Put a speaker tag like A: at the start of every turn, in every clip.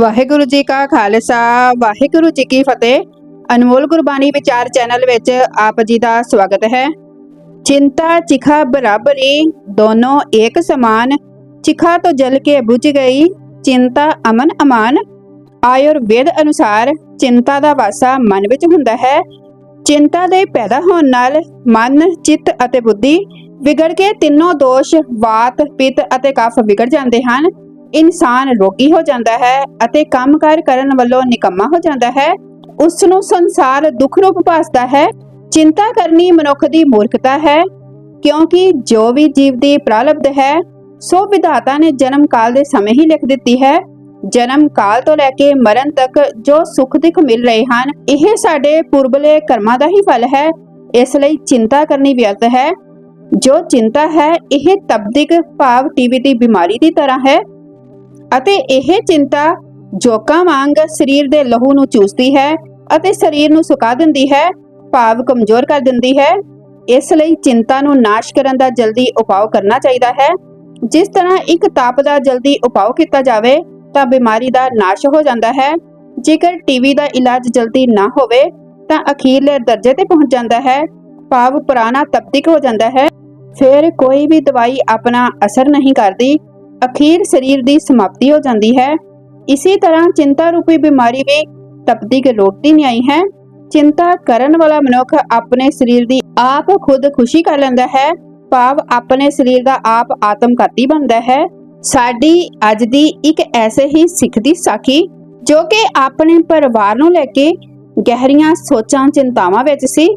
A: ਵਾਹਿਗੁਰੂ ਜੀ ਕਾ ਖਾਲਸਾ, ਵਾਹਿਗੁਰੂ ਜੀ ਕੀ ਫਤਿਹ। ਅਨਮੋਲ ਗੁਰਬਾਣੀ ਵਿਚਾਰ ਚੈਨਲ ਵਿੱਚ ਆਪ ਜੀ ਦਾ ਸਵਾਗਤ ਹੈ। ਚਿੰਤਾ, ਚਿਖਾ, ਬਰਾਬਰੀ ਦੋਨੋਂ ਇੱਕ ਸਮਾਨ। ਚਿਖਾ ਤੋਂ ਜਲ ਕੇ ਬੁਝ ਗਈ, ਚਿੰਤਾ ਅਮਨ ਅਮਾਨ। ਆਯੁਰਵੇਦ ਅਨੁਸਾਰ ਚਿੰਤਾ ਦਾ ਵਾਸਾ ਮਨ ਵਿੱਚ ਹੁੰਦਾ ਹੈ। ਚਿੰਤਾ ਦੇ ਪੈਦਾ ਹੋਣ ਨਾਲ ਮਨ, ਚਿੱਤ ਅਤੇ ਬੁੱਧੀ ਵਿਗੜ ਕੇ ਤਿੰਨੋਂ ਦੋਸ਼ ਵਾਤ, ਪਿਤ ਅਤੇ ਕਫ ਵਿਗੜ ਜਾਂਦੇ ਹਨ। ਇਨਸਾਨ ਰੋਗੀ ਹੋ ਜਾਂਦਾ ਹੈ ਅਤੇ ਕੰਮਕਾਰ ਕਰਨ ਵੱਲੋਂ ਨਿਕੰਮਾ ਹੋ ਜਾਂਦਾ ਹੈ ਉਸ ਨੂੰ ਸੰਸਾਰ ਦੁੱਖ ਰੂਪ ਭਾਸਦਾ ਹੈ, ਚਿੰਤਾ ਕਰਨੀ ਮਨੁੱਖ ਦੀ ਮੂਰਖਤਾ ਹੈ, ਕਿਉਂਕਿ ਜੋ ਵੀ ਜੀਵ ਦੀ ਪ੍ਰਾਲਬਧ ਹੈ, ਸੋ ਵਿਧਾਤਾ ਨੇ ਜਨਮ ਕਾਲ ਦੇ ਸਮੇਂ ਹੀ ਲਿਖ ਦਿੱਤੀ ਹੈ। ਜਨਮ ਕਾਲ ਤੋਂ ਲੈ ਕੇ ਮਰਨ ਤੱਕ ਜੋ ਸੁੱਖ ਦੁੱਖ ਮਿਲ ਰਹੇ ਹਨ, ਇਹ ਸਾਡੇ ਪੁਰਬਲੇ ਕਰਮਾਂ ਦਾ ਹੀ ਫਲ ਹੈ। ਇਸ ਲਈ ਚਿੰਤਾ ਕਰਨੀ ਵਿਅਰਥ ਹੈ। ਜੋ ਚਿੰਤਾ ਹੈ, ਇਹ ਤਬਦੀਕ ਭਾਵ ਟੀਵੀ ਦੀ ਬਿਮਾਰੀ ਦੀ ਤਰ੍ਹਾਂ ਹੈ। ਅਤੇ ਇਹ ਚਿੰਤਾ ਜੋਕਾਂ ਵਾਂਗ ਸਰੀਰ ਦੇ ਲਹੂ ਨੂੰ ਚੂਸਦੀ ਹੈ ਅਤੇ ਸਰੀਰ ਨੂੰ ਸੁਕਾ ਦਿੰਦੀ ਹੈ, ਭਾਵ ਕਮਜ਼ੋਰ ਕਰ ਦਿੰਦੀ ਹੈ। ਇਸ ਲਈ ਚਿੰਤਾ ਨੂੰ ਨਾਸ਼ ਕਰਨ ਦਾ ਜਲਦੀ ਉਪਾਅ ਕਰਨਾ ਚਾਹੀਦਾ ਹੈ। ਜਿਸ ਤਰ੍ਹਾਂ ਇੱਕ ਤਾਪ ਦਾ ਜਲਦੀ ਉਪਾਅ ਕੀਤਾ ਜਾਵੇ, ਤਾਂ ਬਿਮਾਰੀ ਦਾ ਨਾਸ਼ ਹੋ ਜਾਂਦਾ ਹੈ। ਜੇਕਰ ਟੀਵੀ ਦਾ ਇਲਾਜ ਜਲਦੀ ਨਾ ਹੋਵੇ, ਤਾਂ ਅਖੀਰਲੇ ਦਰਜੇ ਤੇ ਪਹੁੰਚ ਜਾਂਦਾ ਹੈ, ਭਾਵ ਪੁਰਾਣਾ ਤਪਤਿਕ ਹੋ ਜਾਂਦਾ ਹੈ। ਫਿਰ ਕੋਈ ਵੀ ਦਵਾਈ ਆਪਣਾ ਅਸਰ ਨਹੀਂ ਕਰਦੀ। ਅਖੀਰ ਸਰੀਰ ਦੀ ਸਮਾਪਤੀ ਹੋ ਜਾਂਦੀ ਹੈ। ਇਸੇ ਤਰ੍ਹਾਂ ਚਿੰਤਾ ਰੂਪੀ ਬਿਮਾਰੀ ਵੀ ਤਪਤਿਕ ਰੋਕਦੀ ਨਹੀਂ ਆਈ ਹੈ। ਚਿੰਤਾ ਕਰਨ ਵਾਲਾ ਮਨੁੱਖ ਆਪਣੇ ਸਰੀਰ ਦੀ ਆਪ ਖੁਦ ਖੁਸ਼ੀ ਕਰ ਲੈਂਦਾ ਹੈ। ਭਾਵ ਆਪਣੇ ਸਰੀਰ ਦਾ ਆਪ ਆਤਮਘਾਤੀ ਬਣਦਾ ਹੈ। ਸਾਡੀ ਅੱਜ ਦੀ ਇੱਕ ਐਸੇ ਹੀ ਸਿੱਖ ਦੀ ਸਾਖੀ, ਜੋ ਕਿ ਆਪਣੇ ਪਰਿਵਾਰ ਨੂੰ ਲੈ ਕੇ ਗਹਿਰੀਆਂ ਸੋਚਾਂ, ਚਿੰਤਾਵਾਂ ਵਿੱਚ ਸੀ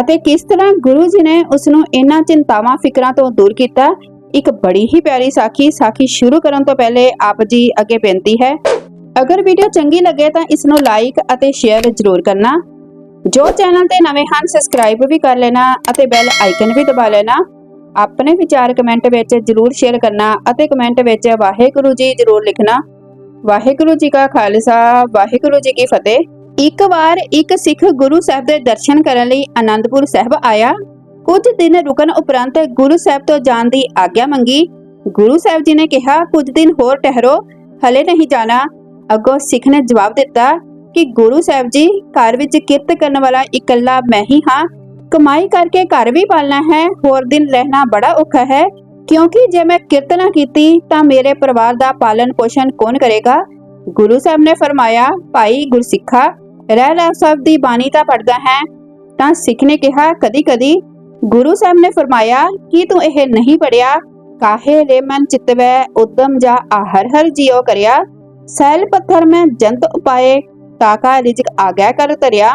A: ਅਤੇ ਕਿਸ ਤਰ੍ਹਾਂ ਗੁਰੂ ਜੀ ਨੇ ਉਸ ਨੂੰ ਇਹਨਾਂ ਚਿੰਤਾਵਾਂ, ਫਿਕਰਾਂ ਤੋਂ ਦੂਰ ਕੀਤਾ ਇੱਕ ਬੜੀ ਹੀ ਪਿਆਰੀ ਸਾਖੀ ਸਾਖੀ ਸ਼ੁਰੂ ਕਰਨ ਤੋਂ ਪਹਿਲੇ ਆਪ ਜੀ ਅੱਗੇ ਬੇਨਤੀ ਹੈ। ਅਗਰ ਵੀਡੀਓ ਚੰਗੀ ਲੱਗੇ ਤਾਂ ਇਸ ਨੂੰ ਲਾਈਕ ਅਤੇ ਸ਼ੇਅਰ ਜ਼ਰੂਰ ਕਰਨਾ। ਜੋ ਚੈਨਲ ਤੇ ਨਵੇਂ ਹਨ ਸਬਸਕ੍ਰਾਈਬ ਵੀ ਕਰ ਲੈਣਾ ਅਤੇ ਬੈਲ ਆਈਕਨ ਵੀ ਦਬਾ ਲੈਣਾ। ਆਪਣੇ ਵਿਚਾਰ ਕਮੈਂਟ ਵਿੱਚ ਜ਼ਰੂਰ ਸ਼ੇਅਰ ਕਰਨਾ ਅਤੇ ਕਮੈਂਟ ਵਿੱਚ ਵਾਹਿਗੁਰੂ ਜੀ ਜ਼ਰੂਰ ਲਿਖਣਾ। ਵਾਹਿਗੁਰੂ ਜੀ ਕਾ ਖਾਲਸਾ, ਵਾਹਿਗੁਰੂ ਜੀ ਕੀ ਫਤਿਹ। ਇੱਕ ਵਾਰ ਇੱਕ ਸਿੱਖ ਗੁਰੂ ਸਾਹਿਬ ਦੇ ਦਰਸ਼ਨ ਕਰਨ ਲਈ ਆਨੰਦਪੁਰ ਸਾਹਿਬ ਆਇਆ। ਕੁਝ ਦਿਨ ਰੁਕਣ ਉਪਰੰਤ ਗੁਰੂ ਸਾਹਿਬ ਤੋਂ ਜਾਣ ਦੀ ਆਗਿਆ ਮੰਗੀ। ਗੁਰੂ ਸਾਹਿਬ ਜੀ ਨੇ ਕਿਹਾ, ਕੁਝ ਦਿਨ ਹੋਰ ਠਹਿਰੋ, ਹਲੇ ਨਹੀਂ ਜਾਣਾ। ਅੱਗੋਂ ਸਿੱਖ ਨੇ ਜਵਾਬ ਦਿੱਤਾ ਕਿ ਗੁਰੂ ਸਾਹਿਬ ਜੀ, ਘਰ ਵਿੱਚ ਕਿਰਤ ਕਰਨ ਵਾਲਾ ਇਕੱਲਾ ਮੈਂ ਹੀ ਹਾਂ। ਕਮਾਈ ਕਰਕੇ ਘਰ ਵੀ ਪਾਲਣਾ ਹੈ, ਹੋਰ ਦਿਨ ਰਹਿਣਾ ਬੜਾ ਔਖਾ ਹੈ। ਕਿਉਂਕਿ ਜੇ ਮੈਂ ਕਿਰਤ ਨਾ ਕੀਤੀ, ਤਾਂ ਮੇਰੇ ਪਰਿਵਾਰ ਦਾ ਪਾਲਣ ਪੋਸ਼ਣ ਕੌਣ ਕਰੇਗਾ? ਗੁਰੂ ਸਾਹਿਬ ਨੇ ਫਰਮਾਇਆ, ਭਾਈ ਗੁਰਸਿੱਖਾ, ਰਹਿ ਰਹਿ ਸਾਹਿਬ ਦੀ ਬਾਣੀ ਤਾਂ ਪੜਦਾ ਹੈ। ਤਾਂ ਸਿੱਖ ਨੇ ਕਿਹਾ ਕਦੀ ਕਦੀ ਗੁਰੂ ਸਾਹਿਬ ਨੇ ਫਰਮਾਇਆ, ਕਿ ਤੂੰ ਇਹ ਨਹੀਂ ਪੜਿਆ ਕਾਹੇ ਰੇ ਮਨ ਚਿਤਵੈ, ਉਦਮ ਜਾ ਆਹਰ ਹਰ ਜਿਉ ਕਰਿਆ। ਸੈਲ ਪੱਥਰ ਮੈਂ ਜੰਤ ਉਪਾਏ ਤਾਕਾ ਰਿਜਕ ਆਗਿਆ ਕਰ ਤਰਿਆ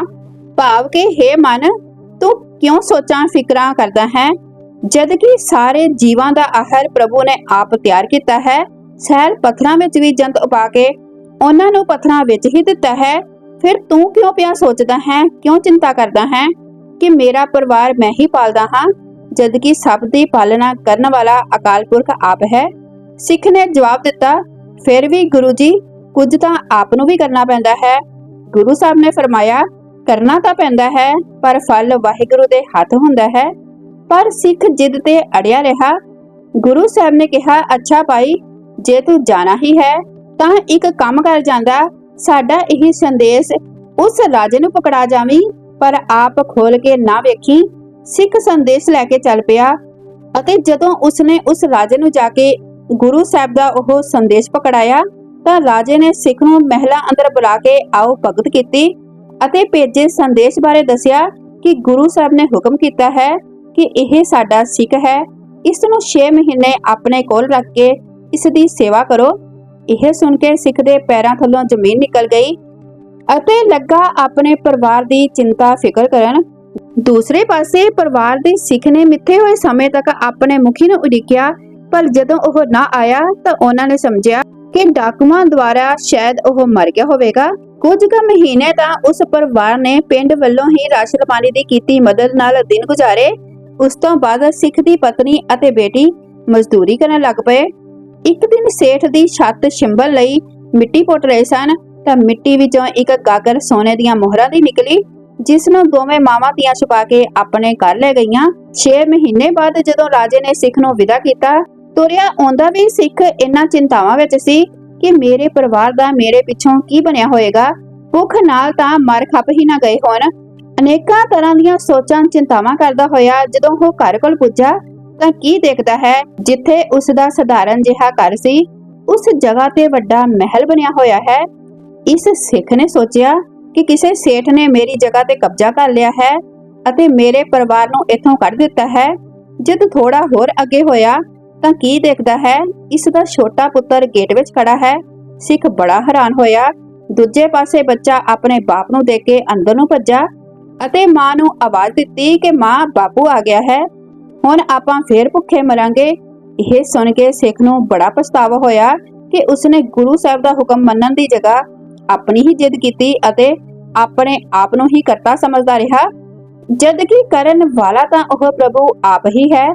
A: ਭਾਵ ਕਿ हे ਮਨ, ਤੂੰ ਕਿਉਂ ਸੋਚਾਂ, ਫਿਕਰਾਂ ਕਰਦਾ ਹੈ? ਜਦ ਕਿ ਸਾਰੇ ਜੀਵਾਂ ਦਾ ਆਹਰ ਪ੍ਰਭੂ ਨੇ ਆਪ ਤਿਆਰ ਕੀਤਾ ਹੈ। ਸੈਲ ਪੱਥਰਾਂ ਵਿੱਚ ਵੀ ਜੰਤ ਉਪਾ ਕੇ, ਉਹਨਾਂ ਨੂੰ ਪੱਥਰਾਂ ਵਿੱਚ ਹੀ ਦਿੱਤਾ ਹੈ। ਫਿਰ ਤੂੰ ਕਿਉਂ ਪਿਆ ਸੋਚਦਾ ਹੈ? ਕਿਉਂ ਚਿੰਤਾ ਕਰਦਾ ਹੈ? ਕਿ ਮੇਰਾ ਪਰਿਵਾਰ ਮੈਂ ਹੀ ਪਾਲਦਾ ਹਾਂ, ਜਦਕਿ ਸਭ ਦੀ ਪਾਲਣਾ ਕਰਨ ਵਾਲਾ ਅਕਾਲ ਪੁਰਖ ਆਪ ਹੈ। ਸਿੱਖ ਨੇ ਜਵਾਬ ਦਿੱਤਾ, ਫਿਰ ਵੀ ਗੁਰੂ ਜੀ, ਕੁਝ ਤਾਂ ਆਪ ਨੂੰ ਵੀ ਕਰਨਾ ਪੈਂਦਾ ਹੈ। ਗੁਰੂ ਸਾਹਿਬ ਨੇ ਫਰਮਾਇਆ, ਕਰਨਾ ਤਾਂ ਪੈਂਦਾ ਹੈ, ਪਰ ਫਲ ਵਾਹਿਗੁਰੂ ਦੇ ਹੱਥ ਹੁੰਦਾ ਹੈ। ਪਰ ਸਿੱਖ ਜਿੱਦ ਤੇ ਅੜਿਆ ਰਿਹਾ। ਗੁਰੂ ਸਾਹਿਬ ਨੇ ਕਿਹਾ, ਅੱਛਾ ਭਾਈ, ਜੇ ਤੂੰ ਜਾਣਾ ਹੀ ਹੈ, ਤਾਂ ਇੱਕ ਕੰਮ ਕਰ ਜਾਂਦਾ। ਸਾਡਾ ਇਹ ਸੰਦੇਸ਼ ਉਸ ਰਾਜੇ ਨੂੰ ਪਕੜਾ ਜਾਵੀਂ। ਪਰ ਆਪ ਖੋਲ ਕੇ ਨਾ ਵੇਖੀ, ਸਿੱਖ ਸੰਦੇਸ਼ ਲੈ ਕੇ ਚੱਲ ਪਿਆ ਅਤੇ ਜਦੋਂ ਉਸਨੇ ਉਸ ਰਾਜੇ ਨੂੰ ਜਾ ਕੇ ਗੁਰੂ ਸਾਹਿਬ ਦਾ ਉਹ ਸੰਦੇਸ਼ ਪਕੜਾਇਆ, ਤਾਂ ਰਾਜੇ ਨੇ ਸਿੱਖ ਨੂੰ ਮਹਿਲਾ ਅੰਦਰ ਬੁਲਾ ਕੇ ਆਓ ਭਗਤ ਕੀਤੀ ਅਤੇ ਭੇਜੇ ਸੰਦੇਸ਼ ਬਾਰੇ ਦੱਸਿਆ ਕਿ ਗੁਰੂ ਸਾਹਿਬ ਨੇ ਹੁਕਮ ਕੀਤਾ ਹੈ ਕਿ ਇਹ ਸਾਡਾ ਸਿੱਖ ਹੈ, ਇਸ ਨੂੰ 6 ਮਹੀਨੇ ਆਪਣੇ ਕੋਲ ਰੱਖ ਕੇ ਇਸ ਦੀ ਸੇਵਾ ਕਰੋ। ਇਹ ਸੁਣ ਕੇ ਸਿੱਖ ਦੇ ਪੈਰਾਂ ਥੱਲੋਂ ਜ਼ਮੀਨ ਨਿਕਲ ਗਈ ਅਤੇ ਲੱਗਾ ਆਪਣੇ ਪਰਿਵਾਰ ਦੀ ਚਿੰਤਾ ਫਿਕਰ ਕਰਨ। ਦੂਸਰੇ ਪਾਸੇ ਪਰਿਵਾਰ ਦੇ ਸਿੱਖ ਨੇ ਮਿੱਥੇ ਹੋਏ ਸਮੇਂ ਤੱਕ ਆਪਣੇ ਮੁਖੀ ਨੂੰ ਉਡੀਕਿਆ, ਪਰ ਜਦੋਂ ਉਹ ਨਾ ਆਇਆ ਤਾਂ ਉਹਨਾਂ ਨੇ ਸਮਝਿਆ ਕਿ ਡਾਕੂਆਂ ਦੁਆਰਾ ਸ਼ਾਇਦ ਉਹ ਮਰ ਗਿਆ ਹੋਵੇਗਾ। ਕੁਝ ਕੁ ਮਹੀਨੇ ਤਾਂ ਉਸ ਪਰਿਵਾਰ ਨੇ ਪਿੰਡ ਵੱਲੋਂ ਹੀ ਰਾਸ਼ਨ ਪਾਣੀ ਦੀ ਕੀਤੀ ਮਦਦ ਨਾਲ ਦਿਨ ਗੁਜ਼ਾਰੇ। ਉਸ ਤੋਂ ਬਾਅਦ ਸਿੱਖ ਦੀ ਪਤਨੀ ਅਤੇ ਬੇਟੀ ਮਜ਼ਦੂਰੀ ਕਰਨ ਲੱਗ ਪਏ। ਇੱਕ ਦਿਨ ਸੇਠ ਦੀ ਛੱਤ ਸ਼ਿੰਬਲ ਲਈ ਮਿੱਟੀ ਪੁੱਟ ਰਹੇ ਸਨ। ਤਾਂ ਮਿੱਟੀ ਵਿੱਚੋਂ ਇੱਕ ਗਾਗਰ ਸੋਨੇ ਦੀਆਂ ਮੋਹਰਾਂ ਦੀ ਨਿਕਲੀ, ਜਿਸ ਨੂੰ ਦੋਵੇਂ ਮਾਵਾਂ ਧੀਆਂ ਛੁਪਾ ਕੇ ਆਪਣੇ ਘਰ ਲੈ ਗਈਆਂ। 6 ਮਹੀਨੇ ਬਾਅਦ ਜਦੋਂ ਰਾਜੇ ਨੇ ਸਿੱਖ ਨੂੰ ਵਿਦਾ ਕੀਤਾ, ਤੁਰਿਆ ਆਉਂਦਾ ਵੀ ਸਿੱਖ ਇਹਨਾਂ ਚਿੰਤਾਵਾਂ ਵਿੱਚ ਸੀ ਕਿ ਮੇਰੇ ਪਰਿਵਾਰ ਦਾ ਮੇਰੇ ਪਿੱਛੋਂ ਕੀ ਬਣਿਆ ਹੋਏਗਾ। ਭੁੱਖ ਨਾਲ ਤਾਂ ਮਰ ਖੱਪ ਹੀ ਨਾ ਗਏ ਹੋਣ। ਅਨੇਕਾਂ ਤਰ੍ਹਾਂ ਦੀਆਂ ਸੋਚਾਂ, ਚਿੰਤਾਵਾਂ ਕਰਦਾ ਹੋਇਆ ਜਦੋਂ ਉਹ ਘਰ ਕੋਲ ਪੁੱਜਾ, ਤਾਂ ਕੀ ਦੇਖਦਾ ਹੈ, ਜਿੱਥੇ ਉਸ ਦਾ ਸਧਾਰਨ ਜਿਹਾ ਘਰ ਸੀ, ਉਸ ਜਗ੍ਹਾ ਤੇ ਵੱਡਾ ਮਹਿਲ ਬਣਿਆ ਹੋਇਆ ਹੈ। ਇਸ ਸਿੱਖ ਨੇ ਸੋਚਿਆ ਕਿ ਕਿਸੇ ਸੇਠ ਨੇ ਮੇਰੀ ਜਗ੍ਹਾ ਤੇ ਕਬਜ਼ਾ ਕਰ ਲਿਆ ਹੈ ਅਤੇ ਮੇਰੇ ਪਰਿਵਾਰ ਨੂੰ ਇੱਥੋਂ ਕੱਢ ਦਿੱਤਾ ਹੈ। ਜਦ ਥੋੜਾ ਹੋਰ ਅੱਗੇ ਹੋਇਆ ਤਾਂ ਕੀ ਦੇਖਦਾ ਹੈ? ਇਸ ਦਾ ਛੋਟਾ ਪੁੱਤਰ ਗੇਟ ਵਿੱਚ ਖੜਾ ਹੈ। ਸਿੱਖ ਬੜਾ ਹੈਰਾਨ ਹੋਇਆ। ਦੂਜੇ ਪਾਸੇ ਬੱਚਾ ਆਪਣੇ ਬਾਪ ਨੂੰ ਦੇਖ ਕੇ ਅੰਦਰ ਨੂੰ ਭੱਜਾ ਅਤੇ ਮਾਂ ਨੂੰ ਆਵਾਜ਼ ਦਿੱਤੀ ਕਿ ਮਾਂ, ਬਾਪੂ ਆ ਗਿਆ ਹੈ। ਹੁਣ ਆਪਾਂ ਫੇਰ ਭੁੱਖੇ ਮਰਾਂਗੇ। ਇਹ ਸੁਣ ਕੇ ਸਿੱਖ ਨੂੰ ਬੜਾ ਪਛਤਾਵਾ ਹੋਇਆ ਕਿ ਉਸਨੇ ਗੁਰੂ ਸਾਹਿਬ ਦਾ ਹੁਕਮ ਮੰਨਣ ਦੀ ਜਗ੍ਹਾ ਆਪਣੀ ਹੀ ਜਿੱਦ ਕੀਤੀ ਅਤੇ ਆਪਣੇ ਆਪ ਨੂੰ ਹੀ ਕਰਤਾ ਸਮਝਦਾ ਰਿਹਾ। ਜਦ ਕਿ ਕਰਨ ਵਾਲਾ ਤਾਂ ਉਹ ਪ੍ਰਭੂ ਆਪ ਹੀ ਹੈ।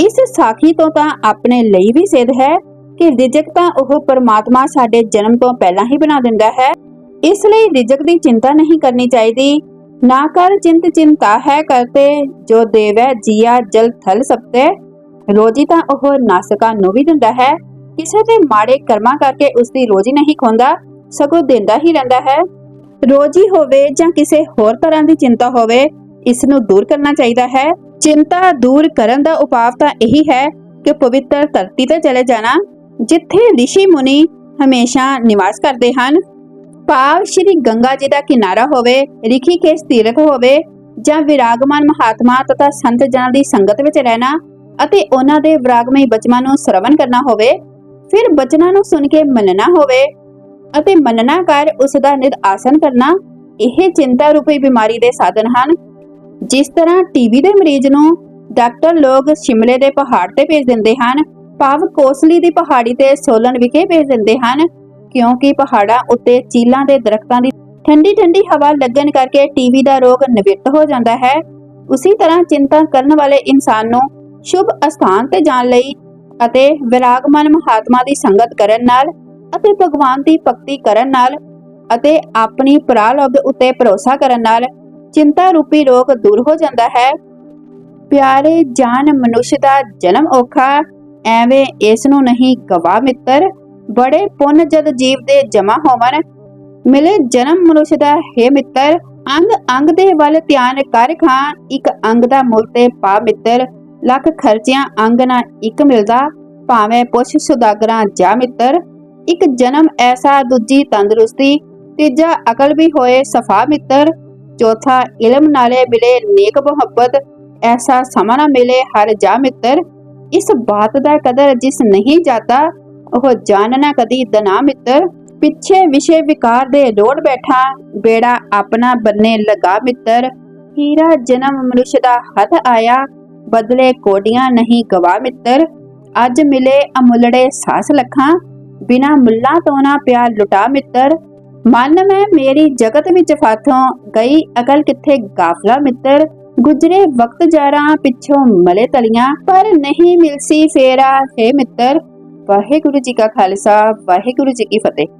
A: ਇਸ ਸਾਖੀ ਤੋਂ ਤਾਂ ਆਪਣੇ ਲਈ ਵੀ ਸਿੱਧ ਹੈ ਕਿ ਰਿਜਕ ਤਾਂ ਉਹ ਪਰਮਾਤਮਾ ਸਾਡੇ ਜਨਮ ਤੋਂ ਪਹਿਲਾਂ ਹੀ ਬਣਾ ਦਿੰਦਾ ਹੈ। ਇਸ ਲਈ ਰਿਜਕ ਦੀ ਚਿੰਤਾ ਨਹੀਂ ਕਰਨੀ ਚਾਹੀਦੀ। ਨਾ ਕਰ ਚਿੰਤ ਚਿੰਤਾ ਹੈ ਕਰਤੇ ਜੋ ਦੇਵੈ ਜੀਆ ਜਲ ਥਲ ਸਪਤੇ। ਰੋਜੀ ਤਾਂ ਉਹ ਨਾਸਕਾਂ ਨੂੰ ਵੀ ਦਿੰਦਾ ਹੈ। ਕਿਸੇ ਦੇ ਮਾੜੇ ਕਰਮਾਂ ਕਰਕੇ ਉਸ ਦੀ ਰੋਜੀ ਨਹੀਂ ਖੋਂਦਾ। ਸਗੋਂ ਦਿੰਦਾ ਹੀ ਰਹਿੰਦਾ ਹੈ। ਰੋਜੀ ਹੋਵੇ ਜਾਂ ਕਿਸੇ ਹੋਰ ਤਰ੍ਹਾਂ ਦੀ ਚਿੰਤਾ ਹੋਵੇ ਇਸ ਨੂੰ ਦੂਰ ਕਰਨਾ ਚਾਹੀਦਾ ਹੈ। ਚਿੰਤਾ ਦੂਰ ਕਰਨ ਦਾ ਉਪਾਅ ਤਾਂ ਇਹੀ ਹੈ ਕਿ ਪਵਿੱਤਰ ਧਰਤੀ ਤੇ ਚਲੇ ਜਾਣਾ, ਜਿੱਥੇ ਰਿਸ਼ੀ ਮੁਨੀ ਹਮੇਸ਼ਾ ਨਿਵਾਸ ਕਰਦੇ ਹਨ। ਭਾਵ ਸ਼੍ਰੀ ਗੰਗਾ ਜੀ ਦਾ ਕਿਨਾਰਾ ਹੋਵੇ ਰਿਖੀਕੇਸ਼ ਤੀਰਥ ਹੋਵੇ, ਜਾਂ ਵਿਰਾਗਮਾਨ ਮਹਾਤਮਾ ਤਥਾ ਸੰਤ ਜਨਾਂ ਦੀ ਸੰਗਤ ਵਿੱਚ ਰਹਿਣਾ ਅਤੇ ਉਹਨਾਂ ਦੇ ਵਿਰਾਗਮਈ ਬਚਨਾਂ ਨੂੰ ਸਰਵਣ ਕਰਨਾ ਹੋਵੇ, ਫਿਰ ਬਚਨਾਂ ਨੂੰ ਸੁਣ ਕੇ ਮੰਨਣਾ ਹੋਵੇ ਅਤੇ ਮੰਨਣਾ ਕਰ ਉਸ ਦਾ ਨਿਦ ਆਸਨ ਕਰਨਾ ਇਹ ਚਿੰਤਾ ਰੂਪੀ ਬਿਮਾਰੀ ਦੇ ਸਾਧਨ ਹਨ। ਜਿਸ ਤਰ੍ਹਾਂ ਟੀਵੀ ਦੇ ਮਰੀਜ਼ ਨੂੰ ਡਾਕਟਰ ਲੋਕ ਸ਼ਿਮਲੇ ਦੇ ਪਹਾੜ ਤੇ ਭੇਜ ਦਿੰਦੇ ਹਨ, ਭਾਵ ਕੋਸਲੀ ਦੀ ਪਹਾੜੀ ਤੇ ਸੋਲਨ ਵਿਖੇ ਭੇਜ ਦਿੰਦੇ ਹਨ, ਕਿਉਂਕਿ ਪਹਾੜਾਂ ਉੱਤੇ ਚੀਲਾਂ ਦੇ ਦਰਖਤਾਂ ਦੀ ਠੰਡੀ ਠੰਡੀ ਹਵਾ ਲੱਗਣ ਕਰਕੇ ਟੀਵੀ ਦਾ ਰੋਗ ਨਿਵਰਤ ਹੋ ਜਾਂਦਾ ਹੈ। ਉਸੇ ਤਰ੍ਹਾਂ ਚਿੰਤਾ ਕਰਨ ਵਾਲੇ ਇਨਸਾਨ ਨੂੰ ਸ਼ੁਭ ਅਸਥਾਨ ਤੇ ਜਾਣ ਲਈ ਅਤੇ ਵਿਰਾਗਮਨ ਮਹਾਤਮਾ ਦੀ ਸੰਗਤ ਕਰਨ ਨਾਲ ਅਤੇ ਭਗਵਾਨ ਦੀ ਭਗਤੀ ਕਰਨ ਨਾਲ ਅਤੇ ਆਪਣੀ ਪ੍ਰਾਲਬਧ ਉੱਤੇ ਭਰੋਸਾ ਕਰਨ ਨਾਲ ਚਿੰਤਾ ਰੂਪੀ ਰੋਗ ਦੂਰ ਹੋ ਜਾਂਦਾ ਹੈ। ਪਿਆਰੇ ਜਾਨ ਮਨੁੱਖ ਦਾ ਜਨਮ ਔਖਾ, ਐਵੇਂ ਇਸ ਨੂੰ ਨਹੀਂ ਗਵਾ ਮਿੱਤਰ। ਬੜੇ ਪੁੰਨ ਜਦ ਜੀਵ ਦੇ ਜਮਾ ਹੋਵਨ ਮਿਲੇ ਜਨਮ ਮਨੁੱਖ ਦਾ, ਹੈ ਮਿੱਤਰ, ਅੰਗ ਅੰਗ ਦੇ ਵੱਲ ਧਿਆਨ ਕਰ ਖਾਂ, ਇੱਕ ਅੰਗ ਦਾ ਮੁੱਲ ਤੇ ਪਾ ਮਿੱਤਰ। ਲੱਖ ਖਰਚਿਆਂ ਅੰਗ ਨਾ ਇੱਕ ਮਿਲਦਾ, ਭਾਵੇਂ ਪੁੱਛ ਸੁਦਾਗਰਾਂ ਜਾ ਮਿੱਤਰ। ਇੱਕ ਜਨਮ ਐਸਾ, ਦੂਜੀ ਤੰਦਰੁਸਤੀ, ਤੀਜਾ ਅਕਲ ਵੀ ਹੋਏ, ਸਫਾ ਮਿੱਤਰ, ਚੌਥਾ ਇਲਮ ਨਾਲੇ ਮਿਲੇ ਨੇਕ ਮੁਹੱਬਤ, ਐਸਾ ਸਮਾਂ ਨਾ ਮਿਲੇ ਹਰ ਜਾ ਮਿੱਤਰ। ਇਸ ਬਾਤ ਦਾ ਕਦਰ ਜਿਸ ਨਹੀਂ ਜਾਤਾ, ਉਹ ਜਾਣਨਾ ਕਦੀ ਦਨਾ ਮਿੱਤਰ। ਪਿੱਛੇ ਵਿਸ਼ੇ ਵਿਕਾਰ ਦੇ ਲੋੜ ਬੈਠਾ, ਬੇੜਾ ਆਪਣਾ ਬੰਨੇ ਲਗਾ ਮਿੱਤਰ। ਹੀਰਾ ਜਨਮ ਮਨੁਸ਼ ਦਾ ਹੱਥ ਆਇਆ, ਬਦਲੇ ਕੋਡੀਆਂ ਨਹੀਂ ਗਵਾ ਮਿੱਤਰ। ਅੱਜ ਮਿਲੇ ਅਮੁੱਲੜੇ ਸਾਸ ਲੱਖਾਂ ਬਿਨਾ ਮੁੱਲਾਂ ਤੋਂ ਨਾ ਪਿਆਰ ਲੁਟਾ ਮਿੱਤਰ। ਮਨ ਮੈਂ ਮੇਰੀ ਜਗਤ ਵਿੱਚ ਫਾਥੋਂ ਗਈ, ਅਕਲ ਕਿੱਥੇ ਗਾਫਲਾ ਮਿੱਤਰ। ਗੁਜਰੇ ਵਕਤ ਜਾਰਾਂ ਪਿੱਛੋਂ ਮਲੇ ਤਲੀਆਂ, ਪਰ ਨਹੀਂ ਮਿਲਸੀ ਫੇਰਾ, ਹੈ ਮਿੱਤਰ। ਵਾਹਿਗੁਰੂ ਜੀ ਕਾ ਖਾਲਸਾ, ਵਾਹਿਗੁਰੂ ਜੀ ਕੀ ਫਤਿਹ।